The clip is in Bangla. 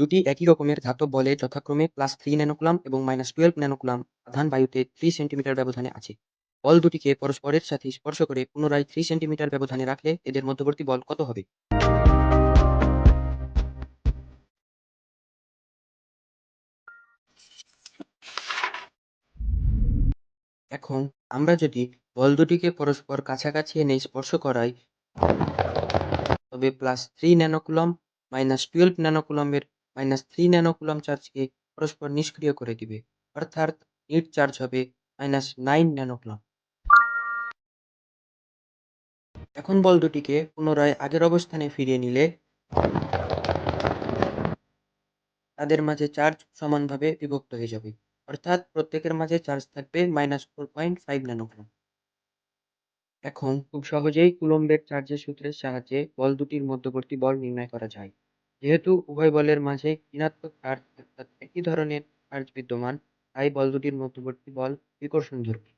দুটি একই রকমের ধাতব বলে যথাক্রমে প্লাস থ্রি ন্যানোকুলাম এবং মাইনাস টুয়েলভ ন্যানোকুলাম আধান বায়ুতে থ্রি সেন্টিমিটার ব্যবধানে আছে। বল দুটিকে পরস্পরের সাথে স্পর্শ করে পুনরায় থ্রি সেন্টিমিটার ব্যবধানে রাখলে এদের মধ্যবর্তী বল কত হবে? এখন আমরা যদি বল দুটিকে পরস্পর কাছাকাছি এনে স্পর্শ করাই, তবে plus three nanocoulomb minus twelve ন্যানোকুলমের minus three nanocoulomb চার্জকে পরস্পর নিষ্ক্রিয় করে দিবে। অর্থাৎ নিট চার্জ হবে মাইনাস নাইন ন্যানোকুলম এখন বল দুটিকে পুনরায় আগের অবস্থানে ফিরিয়ে নিলে তাদের মাঝে চার্জ সমানভাবে বিভক্ত হয়ে যাবে। অর্থাৎ প্রত্যেকের মাঝে চার্জ থাকবে minus four point five nanocoulomb এখন খুব সহজেই কুলম্বের চার্জের সূত্রের সাহায্যে বল দুটির মধ্যবর্তী বল নির্ণয় করা যায়। যেহেতু উভয় বলের মাঝে ঋণাত্মক চার্জ অর্থাৎ একই ধরনের চার্জ বিদ্যমান, তাই বল দুটির মধ্যবর্তী বল বিকর্ষণ ধর্মী